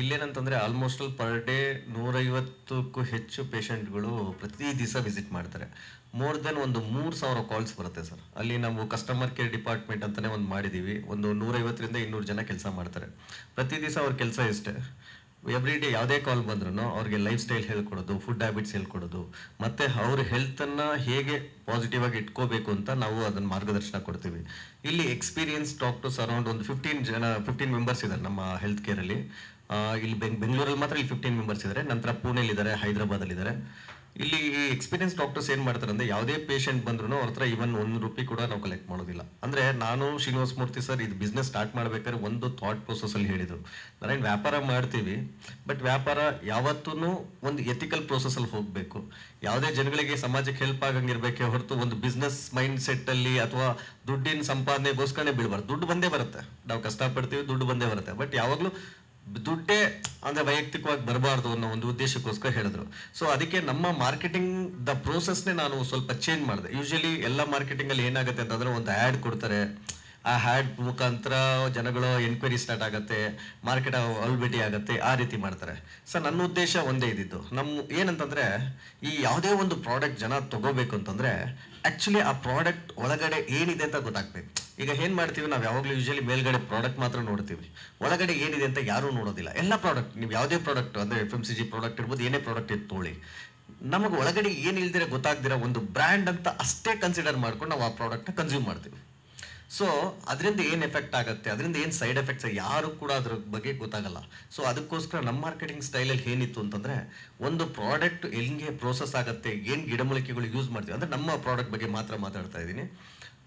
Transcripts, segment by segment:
ಇಲ್ಲೇನಂತಂದ್ರೆ almost ಅಲ್ಲಿ per day ನೂರೈವತ್ತಕ್ಕೂ ಹೆಚ್ಚು ಪೇಷಂಟ್ಗಳು ಪ್ರತಿ ದಿವಸ ವಿಸಿಟ್ ಮಾಡ್ತಾರೆ. ಮೋರ್ ದೆನ್ ಒಂದು ಮೂರು ಸಾವಿರ ಕಾಲ್ಸ್ ಬರುತ್ತೆ ಸರ್. ಅಲ್ಲಿ ನಾವು ಕಸ್ಟಮರ್ ಕೇರ್ ಡಿಪಾರ್ಟ್ಮೆಂಟ್ ಅಂತಾನೆ ಒಂದು ಮಾಡಿದ್ದೀವಿ ಒಂದು ನೂರೈವತ್ತರಿಂದ ಇನ್ನೂರು ಜನ ಕೆಲಸ ಮಾಡ್ತಾರೆ. ಪ್ರತಿ ದಿವಸ ಅವ್ರ ಕೆಲಸ ಇಷ್ಟೇ ಎವ್ರಿ ಡೇ ಯಾವುದೇ ಕಾಲ್ ಬಂದ್ರೂ ಅವ್ರಿಗೆ ಲೈಫ್ ಸ್ಟೈಲ್ ಹೇಳ್ಕೊಡೋದು ಫುಡ್ ಹ್ಯಾಬಿಟ್ಸ್ ಹೇಳ್ಕೊಡೋದು, ಮತ್ತು ಅವ್ರ ಹೆಲ್ತನ್ನು ಹೇಗೆ ಪಾಸಿಟಿವ್ ಆಗಿ ಇಟ್ಕೋಬೇಕು ಅಂತ ನಾವು ಅದನ್ನು ಮಾರ್ಗದರ್ಶನ ಕೊಡ್ತೀವಿ. ಇಲ್ಲಿ ಎಕ್ಸ್ಪೀರಿಯನ್ಸ್ ಡಾಕ್ಟರ್ಸ್ ಅರೌಂಡ್ ಒಂದು ಫಿಫ್ಟೀನ್ ಜನ ಫಿಫ್ಟೀನ್ ಮೆಂಬರ್ಸ್ ಇದ್ದಾರೆ ನಮ್ಮ ಹೆಲ್ತ್ ಕೇರಲ್ಲಿ ಇಲ್ಲಿ ಬೆಂಗ್ ಬೆಂಗಳೂರಲ್ಲಿ ಮಾತ್ರ ಇಲ್ಲಿ ಫಿಫ್ಟೀನ್ ಮೆಂಬರ್ಸ್ ಇದ್ದಾರೆ ನಂತರ ಪುಣೆಯಲ್ಲಿ ಇದ್ದಾರೆ ಹೈದರಾಬಾದಲ್ಲಿ ಇದ್ದಾರೆ ಇಲ್ಲಿ ಎಕ್ಸ್ಪೀರಿಯನ್ಸ್ ಡಾಕ್ಟರ್ಸ್ ಏನು ಮಾಡ್ತಾರೆ ಅಂದರೆ ಯಾವುದೇ ಪೇಷಂಟ್ ಬಂದ್ರೂ ಅವ್ರ ಹತ್ರ ಈವನ್ ಒಂದು ರೂಪಾಯಿ ಕೂಡ ನಾವು ಕಲೆಕ್ಟ್ ಮಾಡೋದಿಲ್ಲ. ಅಂದರೆ ನಾನು ಶ್ರೀನಿವಾಸ ಮೂರ್ತಿ ಸರ್, ಇದು ಬಿಸ್ನೆಸ್ ಸ್ಟಾರ್ಟ್ ಮಾಡಬೇಕಾದ್ರೆ ಒಂದು ಥಾಟ್ ಪ್ರೊಸೆಸಲ್ಲಿ ಹೇಳಿದರು ನಾವೇನು ವ್ಯಾಪಾರ ಮಾಡ್ತೀವಿ ಬಟ್ ವ್ಯಾಪಾರ ಯಾವತ್ತೂ ಒಂದು ಎಥಿಕಲ್ ಪ್ರೊಸೆಸಲ್ಲಿ ಹೋಗ್ಬೇಕು. ಯಾವುದೇ ಜನಗಳಿಗೆ ಸಮಾಜಕ್ಕೆ ಹೆಲ್ಪ್ ಆಗಂಗಿರ್ಬೇಕೆ ಹೊರತು ಒಂದು ಬಿಸ್ನೆಸ್ ಮೈಂಡ್ ಸೆಟ್ಟಲ್ಲಿ ಅಥವಾ ದುಡ್ಡಿನ ಸಂಪಾದನೆಗೋಸ್ಕರನೇ ಬೀಳಬಾರ್ದು. ದುಡ್ಡು ಬಂದೇ ಬರುತ್ತೆ. ನಾವು ಕಷ್ಟಪಡ್ತೀವಿ, ದುಡ್ಡು ಬಂದೇ ಬರುತ್ತೆ. ಬಟ್ ಯಾವಾಗಲೂ ದುಡ್ಡೇ ಅಂದ್ರೆ ವೈಯಕ್ತಿಕವಾಗಿ ಬರಬಾರ್ದು ಅನ್ನೋ ಒಂದು ಉದ್ದೇಶಕ್ಕೋಸ್ಕರ ಹೇಳಿದ್ರು. ಸೊ ಅದಕ್ಕೆ ನಮ್ಮ ಮಾರ್ಕೆಟಿಂಗ್ ದ ಪ್ರೋಸೆಸ್ನೇ ನಾನು ಸ್ವಲ್ಪ ಚೇಂಜ್ ಮಾಡಿದೆ. ಯೂಶಲಿ ಎಲ್ಲ ಮಾರ್ಕೆಟಿಂಗ್ ಅಲ್ಲಿ ಏನಾಗುತ್ತೆ ಅಂತಂದ್ರೆ ಒಂದು ಆ್ಯಡ್ ಕೊಡ್ತಾರೆ. ಆ ಹ್ಯಾಡ್ ಮುಖಾಂತರ ಜನಗಳು ಎನ್ಕ್ವೈರಿ ಸ್ಟಾರ್ಟ್ ಆಗುತ್ತೆ ಮಾರ್ಕೆಟ್ ಅವೈಲಬಿಲಿಟಿ ಆಗುತ್ತೆ, ಆ ರೀತಿ ಮಾಡ್ತಾರೆ. ಸರ್ ನನ್ನ ಉದ್ದೇಶ ಒಂದೇ ಇದ್ದಿದ್ದು. ನಮ್ಮ ಏನಂತಂದ್ರೆ ಈ ಯಾವುದೇ ಒಂದು ಪ್ರಾಡಕ್ಟ್ ಜನ ತಗೋಬೇಕು ಅಂತಂದ್ರೆ ಆಕ್ಚುಲಿ ಆ ಪ್ರಾಡಕ್ಟ್ ಒಳಗಡೆ ಏನಿದೆ ಅಂತ ಗೊತ್ತಾಗ್ಬೇಕು. ಈಗ ಏನು ಮಾಡ್ತೀವಿ? ನಾವು ಯಾವಾಗಲೂ ಯೂಶಲಿ ಮೇಲ್ಗಡೆ ಪ್ರಾಡಕ್ಟ್ ಮಾತ್ರ ನೋಡ್ತೀವಿ. ಒಳಗಡೆ ಏನಿದೆ ಅಂತ ಯಾರೂ ನೋಡೋದಿಲ್ಲ. ಎಲ್ಲ ಪ್ರಾಡಕ್ಟ್ ನೀವು ಯಾವುದೇ ಪ್ರಾಡಕ್ಟ್ ಅಂದ್ರೆ F M C G product ಇರ್ಬೋದು, ಏನೇ ಪ್ರಾಡಕ್ಟ್ ಇತ್ತು ನಮಗೆ ಒಳಗಡೆ ಏನು ಇಲ್ದಿರ ಗೊತ್ತಾಗ್ದಿರ ಒಂದು ಬ್ರ್ಯಾಂಡ್ ಅಂತ ಅಷ್ಟೇ ಕನ್ಸಿಡರ್ ಮಾಡ್ಕೊಂಡು ನಾವು ಆ ಪ್ರಾಡಕ್ಟ್ನ ಕನ್ಸ್ಯೂಮ್ ಮಾಡ್ತೀವಿ. ಸೊ ಅದರಿಂದ ಏನು ಎಫೆಕ್ಟ್ ಆಗುತ್ತೆ? ಅದರಿಂದ ಏನು ಸೈಡ್ ಎಫೆಕ್ಟ್ಸ್ ಯಾರು ಕೂಡ ಅದ್ರ ಬಗ್ಗೆ ಗೊತ್ತಾಗಲ್ಲ. ಸೊ ಅದಕ್ಕೋಸ್ಕರ ನಮ್ಮ ಮಾರ್ಕೆಟಿಂಗ್ ಸ್ಟೈಲಲ್ಲಿ ಏನಿತ್ತು ಅಂತಂದ್ರೆ, ಒಂದು ಪ್ರಾಡಕ್ಟ್ ಹೆಂಗೆ ಪ್ರೋಸೆಸ್ ಆಗುತ್ತೆ, ಏನು ಗಿಡಮೂಲಿಕೆಗಳು ಯೂಸ್ ಮಾಡ್ತೀವಿ, ಅಂದ್ರೆ ನಮ್ಮ ಪ್ರಾಡಕ್ಟ್ ಬಗ್ಗೆ ಮಾತ್ರ ಮಾತಾಡ್ತಾ ಇದ್ದೀನಿ.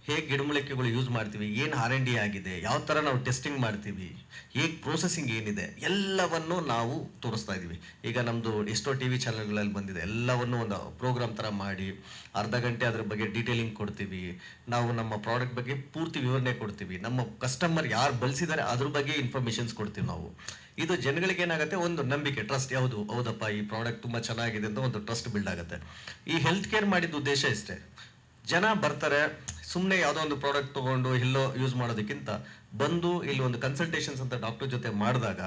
ಹೇಗೆ ಗಿಡಮೂಲಿಕೆಗಳು ಯೂಸ್ ಮಾಡ್ತೀವಿ, ಏನು ಆರ್ ಎನ್ ಆಗಿದೆ, ಯಾವ ಥರ ನಾವು ಟೆಸ್ಟಿಂಗ್ ಮಾಡ್ತೀವಿ, ಹೇಗೆ ಪ್ರೋಸೆಸಿಂಗ್ ಏನಿದೆ, ಎಲ್ಲವನ್ನು ನಾವು ತೋರಿಸ್ತಾ ಇದ್ದೀವಿ. ಈಗ ನಮ್ಮದು ಎಷ್ಟೋ ಟಿ ವಿ ಚಾನಲ್ಗಳಲ್ಲಿ ಬಂದಿದೆ, ಎಲ್ಲವನ್ನು ಒಂದು ಪ್ರೋಗ್ರಾಮ್ ಥರ ಮಾಡಿ, ಅರ್ಧ ಗಂಟೆ ಅದ್ರ ಬಗ್ಗೆ ಡೀಟೇಲಿಂಗ್ ಕೊಡ್ತೀವಿ. ನಾವು ನಮ್ಮ ಪ್ರಾಡಕ್ಟ್ ಬಗ್ಗೆ ಪೂರ್ತಿ ವಿವರಣೆ ಕೊಡ್ತೀವಿ. ನಮ್ಮ ಕಸ್ಟಮರ್ ಯಾರು ಬಳಸಿದ್ದಾರೆ ಅದ್ರ ಬಗ್ಗೆ ಇನ್ಫಾರ್ಮೇಷನ್ಸ್ ಕೊಡ್ತೀವಿ ನಾವು. ಇದು ಜನಗಳಿಗೆ ಏನಾಗುತ್ತೆ, ಒಂದು ನಂಬಿಕೆ ಟ್ರಸ್ಟ್ ಯಾವುದು? ಹೌದಪ್ಪ, ಈ ಪ್ರಾಡಕ್ಟ್ ತುಂಬ ಚೆನ್ನಾಗಿದೆ ಅಂತ ಒಂದು ಟ್ರಸ್ಟ್ ಬಿಲ್ಡ್ ಆಗುತ್ತೆ. ಈ ಹೆಲ್ತ್ ಕೇರ್ ಮಾಡಿದ ಉದ್ದೇಶ ಇಷ್ಟೇ ಜನ ಬರ್ತಾರೆ ಸುಮ್ಮನೆ ಯಾವುದೋ ಒಂದು ಪ್ರಾಡಕ್ಟ್ ತೊಗೊಂಡು ಎಲ್ಲೋ ಯೂಸ್ ಮಾಡೋದಕ್ಕಿಂತ ಬಂದು ಇಲ್ಲಿ ಒಂದು ಕನ್ಸಲ್ಟೇಷನ್ಸ್ ಅಂತ ಡಾಕ್ಟರ್ ಜೊತೆ ಮಾಡಿದಾಗ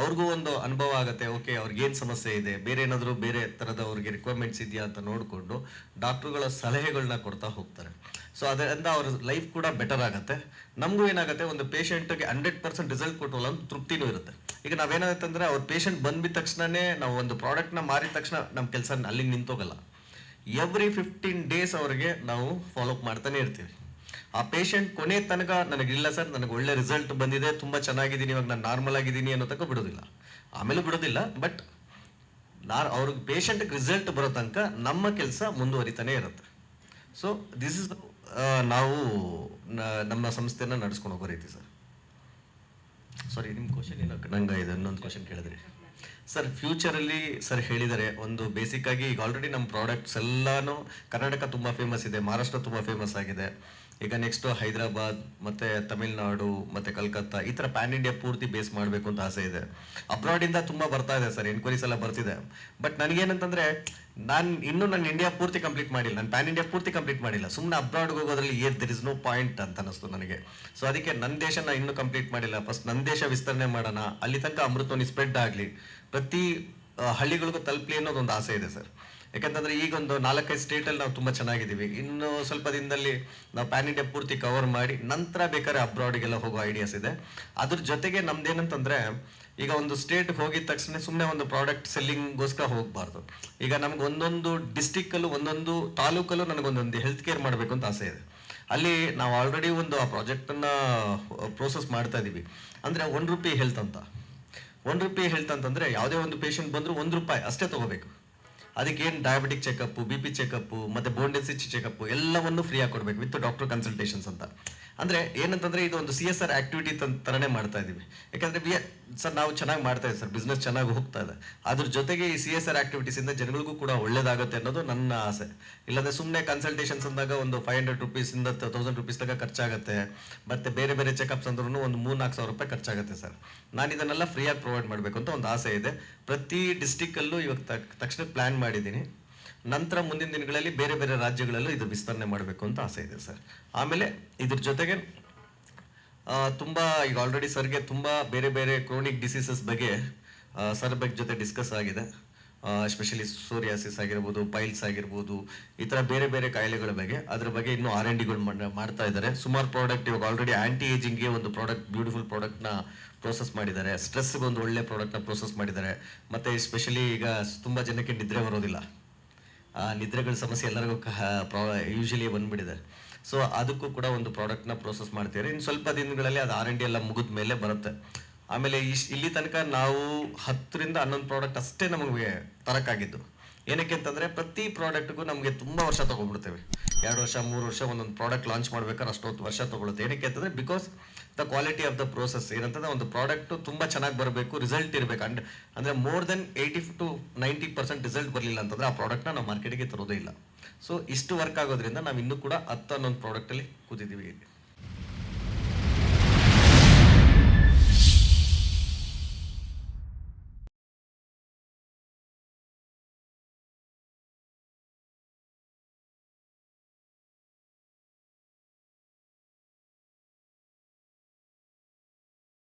ಅವ್ರಿಗೂ ಒಂದು ಅನುಭವ ಆಗುತ್ತೆ ಓಕೆ ಅವ್ರಿಗೇನು ಸಮಸ್ಯೆ ಇದೆ, ಬೇರೆ ಏನಾದರೂ ಬೇರೆ ಥರದ ಅವ್ರಿಗೆ ರಿಕ್ವೈರ್ಮೆಂಟ್ಸ್ ಇದೆಯಾ ಅಂತ ನೋಡಿಕೊಂಡು ಡಾಕ್ಟ್ರುಗಳ ಸಲಹೆಗಳನ್ನ ಕೊಡ್ತಾ ಹೋಗ್ತಾರೆ. ಸೊ ಅದರಿಂದ ಅವ್ರ ಲೈಫ್ ಕೂಡ ಬೆಟರ್ ಆಗುತ್ತೆ. ನಮಗೂ ಏನಾಗುತ್ತೆ, ಒಂದು ಪೇಷಂಟ್ಗೆ ಹಂಡ್ರೆಡ್ ಪರ್ಸೆಂಟ್ ರಿಸಲ್ಟ್ ಕೊಟ್ಟವಲ್ಲ ಒಂದು ತೃಪ್ತಿನೂ ಇರುತ್ತೆ. ಈಗ ನಾವೇನಾಗುತ್ತೆ ಅಂದರೆ, ಅವ್ರ ಪೇಷಂಟ್ ಬಂದ್ಬಿದ ತಕ್ಷಣನೇ ನಾವು ಒಂದು ಪ್ರಾಡಕ್ಟ್ನ ಮಾರಿದ ತಕ್ಷಣ ನಮ್ಮ ಕೆಲಸ ಅಲ್ಲಿಗೆ ನಿಂತೋಗಲ್ಲ. ಎವ್ರಿ ಫಿಫ್ಟೀನ್ ಡೇಸ್ ಅವರಿಗೆ ನಾವು ಫಾಲೋ ಅಪ್ ಮಾಡ್ತಾನೆ ಇರ್ತೀವಿ. ಆ ಪೇಷಂಟ್ ಕೊನೆ ತನಕ ನನಗಿಲ್ಲ ಸರ್ ನನಗೆ ಒಳ್ಳೆ ರಿಸಲ್ಟ್ ಬಂದಿದೆ, ತುಂಬ ಚೆನ್ನಾಗಿದ್ದೀನಿ, ಇವಾಗ ನಾನು ನಾರ್ಮಲ್ ಆಗಿದ್ದೀನಿ ಅನ್ನೋ ತನಕ ಬಿಡೋದಿಲ್ಲ. ಆಮೇಲೆ ಬಿಡೋದಿಲ್ಲ ಬಟ್ ನಾರ್ ಅವ್ರಿಗೆ ಪೇಷಂಟ್ಗೆ ರಿಸಲ್ಟ್ ಬರೋ ತನಕ ನಮ್ಮ ಕೆಲಸ ಮುಂದುವರಿತಾನೆ ಇರುತ್ತೆ. ಸೊ ದಿಸ್ ಇಸ್ ನಾವು ನಮ್ಮ ಸಂಸ್ಥೆನ ನಡೆಸ್ಕೊಂಡು ಹೋಗೋ ರೀತಿ ಸರ್ ಸಾರಿ ನಿಮ್ಮ ಕ್ವಶನ್ ಏನೋ, ನಂಗೆ ಇದೆ ಇನ್ನೊಂದು ಕ್ವಶನ್ ಕೇಳಿದ್ರಿ. ಸರ್ ಫ್ಯೂಚರಲ್ಲಿ ಸರ್ ಹೇಳಿದರೆ ಒಂದು ಬೇಸಿಕ್ ಆಗಿ ಈಗ ಆಲ್ರೆಡಿ ನಮ್ಮ ಪ್ರಾಡಕ್ಟ್ಸ್ ಎಲ್ಲಾನು ಕರ್ನಾಟಕ ತುಂಬ ಫೇಮಸ್ ಇದೆ, ಮಹಾರಾಷ್ಟ್ರ ತುಂಬ ಫೇಮಸ್ ಆಗಿದೆ. ಈಗ ನೆಕ್ಸ್ಟ್ ಹೈದರಾಬಾದ್, ಮತ್ತೆ ತಮಿಳ್ನಾಡು, ಮತ್ತೆ ಕಲ್ಕತ್ತಾ, ಈ ತರ ಪ್ಯಾನ್ ಇಂಡಿಯಾ ಪೂರ್ತಿ ಬೇಸ್ ಮಾಡಬೇಕು ಅಂತ ಆಸೆ ಇದೆ. ಅಬ್ರಾಡ್ ಇಂದ ತುಂಬಾ ಬರ್ತಾ ಇದೆ ಸರ್ ಎನ್ಕ್ವೈರೀಸ್ ಎಲ್ಲ ಬರ್ತಿದೆ. ಬಟ್ ನನಗೇನಂತಂದ್ರೆ, ನಾನು ಇನ್ನೂ ನನ್ನ ಇಂಡಿಯಾ ಪೂರ್ತಿ ಕಂಪ್ಲೀಟ್ ಮಾಡಿಲ್ಲ. ನಾನು ಪ್ಯಾನ್ ಇಂಡಿಯಾ ಪೂರ್ತಿ ಕಂಪ್ಲೀಟ್ ಮಾಡಿಲ್ಲ. ಸುಮ್ಮನೆ ಅಬ್ರಾಡ್ಗೆ ಹೋಗೋದ್ರಲ್ಲಿ air there is no point ಅಂತ ಅನಿಸ್ತು ನನಗೆ. ಸೊ ಅದಕ್ಕೆ ನನ್ನ ದೇಶನ ಇನ್ನೂ ಕಂಪ್ಲೀಟ್ ಮಾಡಿಲ್ಲ. ಫಸ್ಟ್ ನನ್ನ ದೇಶ ವಿಸ್ತರಣೆ ಮಾಡೋಣ. ಅಲ್ಲಿ ತನಕ ಅಮೃತವನ್ನು ಸ್ಪ್ರೆಡ್ ಆಗಲಿ. ಪ್ರತಿ ಹಳ್ಳಿಗಳಿಗೂ ತಲುಪಲಿ ಅನ್ನೋದೊಂದು ಆಸೆ ಇದೆ ಸರ್. ಯಾಕಂತಂದ್ರೆ ಈಗ ಒಂದು ನಾಲ್ಕೈದು ಸ್ಟೇಟಲ್ಲಿ ನಾವು ತುಂಬ ಚೆನ್ನಾಗಿದ್ದೀವಿ. ಇನ್ನು ಸ್ವಲ್ಪ ದಿನದಲ್ಲಿ ನಾವು ಪ್ಯಾನ್ ಇಂಡಿಯಾ ಪೂರ್ತಿ ಕವರ್ ಮಾಡಿ ನಂತರ ಬೇಕಾದ್ರೆ ಅಬ್ರಾಡ್ಗೆಲ್ಲ ಹೋಗೋ ಐಡಿಯಾಸ್ ಇದೆ. ಅದ್ರ ಜೊತೆಗೆ ನಮ್ದೇನಂತಂದ್ರೆ ಈಗ ಒಂದು ಸ್ಟೇಟ್ ಹೋಗಿದ ತಕ್ಷಣ ಸುಮ್ಮನೆ ಒಂದು ಪ್ರಾಡಕ್ಟ್ ಸೆಲ್ಲಿಂಗ್ಗೋಸ್ಕರ ಹೋಗಬಾರ್ದು. ಈಗ ನಮ್ಗೆ ಒಂದೊಂದು ಡಿಸ್ಟಿಕ್ಕಲ್ಲೂ ಒಂದೊಂದು ತಾಲೂಕಲ್ಲೂ ನನಗೊಂದೊಂದು ಹೆಲ್ತ್ ಕೇರ್ ಮಾಡಬೇಕು ಅಂತ ಆಸೆ ಇದೆ. ಅಲ್ಲಿ ನಾವು ಆಲ್ರೆಡಿ ಒಂದು ಆ ಪ್ರಾಜೆಕ್ಟನ್ನು ಪ್ರೋಸೆಸ್ ಮಾಡ್ತಾ ಇದ್ದೀವಿ. ಅಂದರೆ ಒನ್ ರುಪಿ ಹೆಲ್ತ್ ಅಂತ. ಒನ್ ರುಪಿ ಹೆಲ್ತ್ ಅಂತಂದ್ರೆ ಯಾವುದೇ ಒಂದು ಪೇಷಂಟ್ ಬಂದರೂ ಒಂದು ರೂಪಾಯಿ ಅಷ್ಟೇ ತಗೋಬೇಕು. ಅದಕ್ಕೆ ಏನು diabetic checkup B P checkup ಮತ್ತೆ ಬೋನ್ ಡೆನ್ಸಿಟಿ ಚೆಕಪ್ ಎಲ್ಲವನ್ನು ಫ್ರೀ ಕೊಡಬೇಕು ವಿತ್ ಡಾಕ್ಟರ್ ಕನ್ಸಲ್ಟೇಷನ್ಸ್ ಅಂತ. ಅಂದ್ರೆ ಏನಂತಂದ್ರೆ ಇದು ಒಂದು ಸಿ ಎಸ್ ಆರ್ ಆಕ್ಟಿವಿಟಿ ತರನೇ ಮಾಡ್ತಾ ಇದೀವಿ. ಯಾಕಂದ್ರೆ ವಿ ಸರ್, ನಾವು ಚೆನ್ನಾಗಿ ಮಾಡ್ತಾ ಇದ್ದೀವಿ ಸರ್. ಬಿಸ್ನೆಸ್ ಚೆನ್ನಾಗಿ ಹೋಗ್ತಾ ಇದೆ. ಅದ್ರ ಜೊತೆಗೆ ಈ ಸಿ ಎಸ್ ಆರ್ ಆಕ್ಟಿವಿಟೀಸ್ ಇಂದ ಜನಗಳಿಗೂ ಕೂಡ ಒಳ್ಳೇದಾಗುತ್ತೆ ಅನ್ನೋದು ನನ್ನ ಆಸೆ. ಇಲ್ಲಾಂದ್ರೆ ಸುಮ್ಮನೆ ಕನ್ಸಲ್ಟೇಷನ್ಸ್ ಅಂದಾಗ ಒಂದು ಫೈವ್ ಹಂಡ್ರೆಡ್ ರುಪೀಸಿಂದ ತೌಸಂಡ್ ರುಪೀಸ್ ತನಕ ಖರ್ಚಾಗುತ್ತೆ. ಮತ್ತೆ ಬೇರೆ ಬೇರೆ ಚೆಕಪ್ಸ್ ಅಂದ್ರೂ ಒಂದು ಮೂರ್ ನಾಲ್ಕು ಸಾವಿರ ರೂಪಾಯಿ ಖರ್ಚಾಗುತ್ತೆ, ಸರ್. ನಾನು ಇದನ್ನೆಲ್ಲ ಫ್ರೀಯಾಗಿ ಪ್ರೊವೈಡ್ ಮಾಡಬೇಕು ಅಂತ ಒಂದು ಆಸೆ ಇದೆ. ಪ್ರತಿ ಡಿಸ್ಟಿಕ್ಕಲ್ಲೂ ಇವಾಗ ತಕ್- ತಕ್ಷಣ ಪ್ಲಾನ್ ಮಾಡಿದ್ದೀನಿ. ನಂತರ ಮುಂದಿನ ದಿನಗಳಲ್ಲಿ ಬೇರೆ ಬೇರೆ ರಾಜ್ಯಗಳಲ್ಲೂ ಇದು ವಿಸ್ತರಣೆ ಮಾಡಬೇಕು ಅಂತ ಆಸೆ ಇದೆ ಸರ್. ಆಮೇಲೆ ಇದ್ರ ಜೊತೆಗೆ ತುಂಬಾ ಈಗ ಆಲ್ರೆಡಿ ಸರ್ಗೆ ತುಂಬಾ ಬೇರೆ ಬೇರೆ ಕ್ರೋನಿಕ್ ಡಿಸೀಸಸ್ ಬಗ್ಗೆ ಸರ್ ಬಗ್ಗೆ ಜೊತೆ ಡಿಸ್ಕಸ್ ಆಗಿದೆ. ಎಸ್ಪೆಷಲಿ ಸೋರಿಯಾಸಿಸ್ ಆಗಿರ್ಬೋದು ಪೈಲ್ಸ್ ಆಗಿರ್ಬೋದು, ಈ ಥರ ಬೇರೆ ಬೇರೆ ಕಾಯಿಲೆಗಳ ಬಗ್ಗೆ, ಅದ್ರ ಬಗ್ಗೆ ಇನ್ನೂ ಆರ್ ಎನ್ ಡಿಗಳು ಮಾಡ್ತಾ ಇದ್ದಾರೆ. ಸುಮಾರು ಪ್ರಾಡಕ್ಟ್ ಇವಾಗ ಆಲ್ರೆಡಿ ಆ್ಯಂಟಿ ಏಜಿಂಗ್ಗೆ ಒಂದು ಪ್ರಾಡಕ್ಟ್ ಬ್ಯೂಟಿಫುಲ್ ಪ್ರಾಡಕ್ಟ್ನ ಪ್ರೋಸೆಸ್ ಮಾಡಿದ್ದಾರೆ. ಸ್ಟ್ರೆಸ್ಗೆ ಒಂದು ಒಳ್ಳೆ ಪ್ರಾಡಕ್ಟ್ನ ಪ್ರೋಸೆಸ್ ಮಾಡಿದ್ದಾರೆ. ಮತ್ತು ಎಸ್ಪೆಷಲಿ ಈಗ ತುಂಬ ಜನಕ್ಕೆ ನಿದ್ರೆ ಬರೋದಿಲ್ಲ. ಆ, ನಿದ್ರೆಗಳ ಸಮಸ್ಯೆ ಎಲ್ಲರಿಗೂ ಯೂಶಲಿ ಬಂದ್ಬಿಟ್ಟಿದೆ. ಸೊ ಅದಕ್ಕೂ ಕೂಡ ಒಂದು ಪ್ರಾಡಕ್ಟ್ನ ಪ್ರೋಸೆಸ್ ಮಾಡ್ತಿದ್ದಾರೆ. ಇನ್ನು ಸ್ವಲ್ಪ ದಿನಗಳಲ್ಲಿ ಅದು ಆರ್ ಎನ್ ಡಿ ಎಲ್ಲ ಮುಗಿದ ಮೇಲೆ ಬರುತ್ತೆ. ಆಮೇಲೆ ಇಶ್ ಇಲ್ಲಿ ತನಕ ನಾವು ಹತ್ತರಿಂದ ಹನ್ನೊಂದು ಪ್ರಾಡಕ್ಟ್ ಅಷ್ಟೇ ನಮಗೆ ತರಕಾಗಿದ್ದು. ಏನಕ್ಕೆ ಅಂತಂದರೆ ಪ್ರತಿ ಪ್ರಾಡಕ್ಟ್ಗೂ ನಮಗೆ ತುಂಬ ವರ್ಷ ತೊಗೊಂಡ್ಬಿಡ್ತೇವೆ ಎರಡು ವರ್ಷ, ಮೂರು ವರ್ಷ ಒಂದೊಂದು ಪ್ರಾಡಕ್ಟ್ ಲಾಂಚ್ ಮಾಡ್ಬೇಕಾದ್ರೆ ಅಷ್ಟೊತ್ತು ವರ್ಷ ತೊಗೊಳುತ್ತೆ. ಏನಕ್ಕೆ ಅಂತಂದರೆ because the quality of the process ಏನಂತಂದ್ರೆ ಒಂದು ಪ್ರಾಡಕ್ಟು ತುಂಬ ಚೆನ್ನಾಗಿ ಬರಬೇಕು ರಿಸಲ್ಟ್ ಇರಬೇಕು. ಅಂಡ್ ಅಂದರೆ more than eighty to ninety percent result ಬರಲಿಲ್ಲ ಅಂತಂದರೆ ಆ ಪ್ರಾಡಕ್ಟ್ನ ನಾವು ಮಾರ್ಕೆಟಿಗೆ ತರೋದೇ ಇಲ್ಲ. ಸೊ ಇಷ್ಟು ವರ್ಕ್ ಆಗೋದ್ರಿಂದ ನಾವು ಇನ್ನೂ ಕೂಡ ಹತ್ತು ಹನ್ನೊಂದು ಪ್ರಾಡಕ್ಟಲ್ಲಿ ಕೂತಿದ್ದೀವಿ